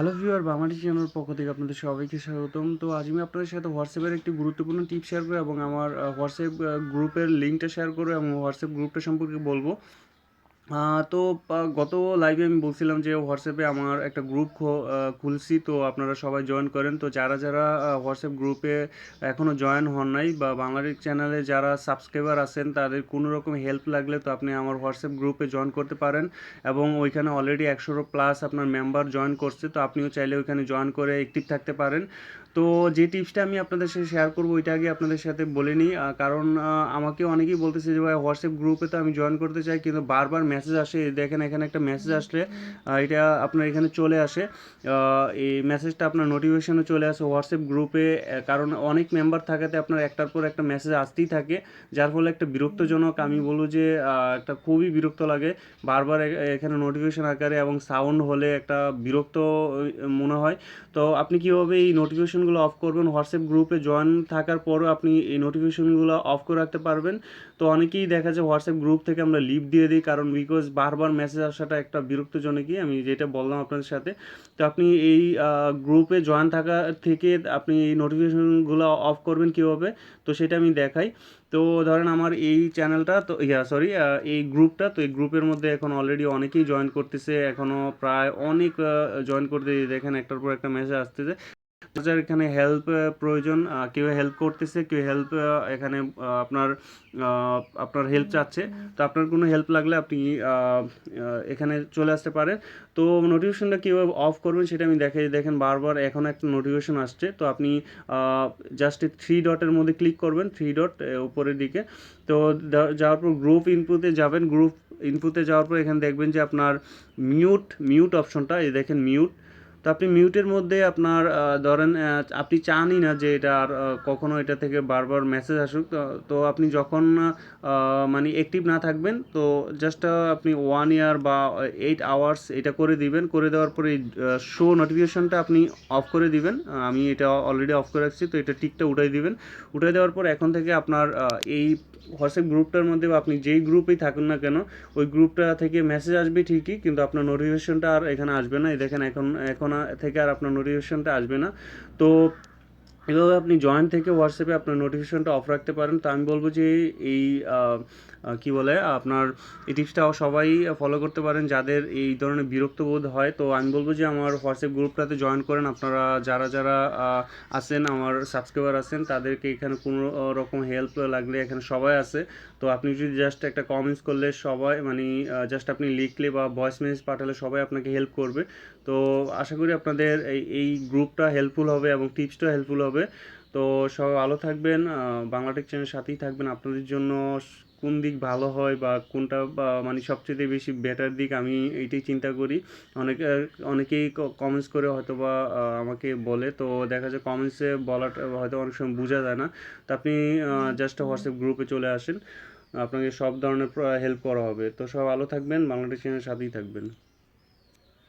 Hello viewer বাঙালি channel পক্ষ থেকে আপনাদের সবাইকে স্বাগতম। তো আজ আমি আপনাদের সাথে হোয়াটসঅ্যাপের একটি গুরুত্বপূর্ণ টিপ শেয়ার করব এবং আমার হোয়াটসঅ্যাপ গ্রুপের লিঙ্কটা শেয়ার করব এবং হোয়াটসঅ্যাপ গ্রুপটা সম্পর্কে বলব। তো গত লাইভে আমি বলছিলাম যে হোয়াটসঅ্যাপে আমার একটা গ্রুপ খুলছি। তো, আপনারা সবাই জয়েন করেন। তো, যারা যারা হোয়াটসঅ্যাপ গ্রুপে এখনও জয়েন হন নাই বা বাংলাদেশ চ্যানেলে যারা সাবস্ক্রাইবার আছেন, তাদের কোনো রকম হেল্প লাগলে তো আপনি আমার হোয়াটসঅ্যাপ গ্রুপে জয়েন করতে পারেন। এবং ওইখানে অলরেডি একশোরও প্লাস আপনার মেম্বার জয়েন করছে। তো, আপনিও চাইলে ওইখানে জয়েন করে অ্যাক্টিভ থাকতে পারেন। তো, যে টিপসটা আমি আপনাদের সাথে শেয়ার করব, ওইটা আগে আপনাদের সাথে বলে নিই। কারণ আমাকে অনেকেই বলতেছে যে, ভাই হোয়াটসঅ্যাপ গ্রুপে তো আমি জয়েন করতে চাই, কিন্তু বারবার মেসেজ আসে দেখেন এখানে একটা মেসেজ আসলে এটা আপনার এখানে চলে আসে। এই মেসেজটা আপনার নোটিফিকেশনে চলে আসে হোয়াটসঅ্যাপ গ্রুপে কারণ অনেক মেম্বার থাকাতে আপনার একটার পর একটা মেসেজ আসতেই থাকে যার ফলে একটা বিরক্তজনক আমি বলব যে একটা খুবই বিরক্ত লাগে। বারবার এখানে নোটিফিকেশন আকারে এবং সাউন্ড হলে একটা বিরক্ত মনে হয়। তো আপনি কীভাবে এই নোটিফিকেশনগুলো অফ করবেন? হোয়াটসঅ্যাপ গ্রুপে জয়েন থাকার পরও আপনি এই নোটিফিকেশনগুলো অফ করে রাখতে পারবেন। তো অনেকেই দেখা যায় হোয়াটসঅ্যাপ গ্রুপ থেকে আমরা লিভ দিয়ে দিই কারণ বিকজ বারবার মেসেজ আসাটা একটা বিরক্তজনকই আমি যেটা বললাম আপনাদের সাথে। তো আপনি এই গ্রুপে জয়েন থাকা থেকে আপনি এই নোটিফিকেশনগুলো অফ করবেন কীভাবে? তো সেটা আমি দেখাই। তো ধরেন আমার এই চ্যানেলটা তো, ইয়া সরি এই গ্রুপটা তো এই গ্রুপের মধ্যে এখন অলরেডি অনেকেই জয়েন করতেছে। এখনও প্রায় অনেক জয়েন করতে দেখেন, একটার পর একটা মেসেজ আসতেছে। যার এখানে হেল্প প্রয়োজন কেউ হেল্প করতেছে কেউ হেল্প এখানে আপনার আপনার হেল্প চাচ্ছে। তো আপনার কোনো হেল্প লাগলে আপনি এখানে চলে আসতে পারেন। তো নোটিফিকেশনটা কীভাবে অফ করবেন সেটা আমি দেখে দেখেন বারবার এখন একটা নোটিফিকেশন আসছে। তো আপনি জাস্ট থ্রি ডটের মধ্যে ক্লিক করবেন থ্রি ডট উপরের দিকে। তো যাওয়ার পর গ্রুপ ইনপুতে যাবেন। গ্রুপ ইনপুতে যাওয়ার পর এখানে দেখবেন যে আপনার মিউট মিউট অপশনটা এই দেখেন মিউট তো আপনি মিউটের মধ্যে আপনার ধরেন আপনি চানই না যে এটা আর আহ, কখনো এটা থেকে বারবার মেসেজ আসুক। তো আপনি যখন মানে অ্যাক্টিভ না থাকবেন তো জাস্ট আপনি ওয়ান ইয়ার বা এইট আওয়ার্স এটা করে দিবেন। করে দেওয়ার পরে শো নোটিফিকেশনটা আপনি অফ করে দিবেন। আমি এটা অলরেডি অফ করে রাখছি তো এটা টিকটা উঠাই দিবেন। উঠাই দেওয়ার পর এখন থেকে আপনার এই হোয়াটসঅ্যাপ গ্রুপটার মধ্যে বা আপনি যেই গ্রুপেই থাকুন না কেন, ওই গ্রুপটা থেকে মেসেজ আসবে ঠিকই, কিন্তু আপনার নোটিফিকেশনটা আর এখানে আসবে না। এই দেখেন, এখন এখন থেকে আর আপনার নোটিফিকেশনটা আসবে না। তো এভাবে আপনি জয়েন থেকে হোয়াটসঅ্যাপে আপনার নোটিফিকেশনটা অফ রাখতে পারেন। তো আমি বলব যে এই কি বলে, আপনার এই টিপসটা সবাই ফলো করতে পারেন যাদের এই ধরনের বিরক্ত বোধ হয়। তো আমি বলব যে আমার হোয়াটসঅ্যাপ গ্রুপটাতে জয়েন করেন। আপনারা যারা যারা আছেন, আমার সাবস্ক্রাইবার আছেন, তাদেরকে এখানে কোনো রকম হেল্প লাগলে এখানে সবাই আছে তো আপনি যদি জাস্ট একটা কমেন্টস করলে সবাই মানে জাস্ট আপনি লিখলে বা ভয়েস মেসেজ পাঠালে সবাই আপনাকে হেল্প করবে। তো আশা করি আপনাদের এই এই গ্রুপটা হেল্পফুল হবে এবং টিপসটা হেল্পফুল হবে। তো সবাই ভালো থাকবেন বাংলাটেক চ্যানেলের সাথেই থাকবেন। আপনাদের জন্য কোন দিক ভালো হয় বা কোনটা মানে সবচেয়ে বেশি বেটার দিক, আমি এইটাই চিন্তা করি। অনেক অনেকেই কমেন্টস করে হয়তো বা আমাকে বলে। তো দেখা যায় কমেন্টসে বলাটা হয়তো অনেক সময় বোঝা যায় না। তো আপনি জাস্ট হোয়াটসঅ্যাপ গ্রুপে চলে আসেন। আপনাকে সব ধরনের হেল্প করা হবে। তো সব ভালো থাকবেন বাংলাদেশ চ্যানেলের সাথেই থাকবেন।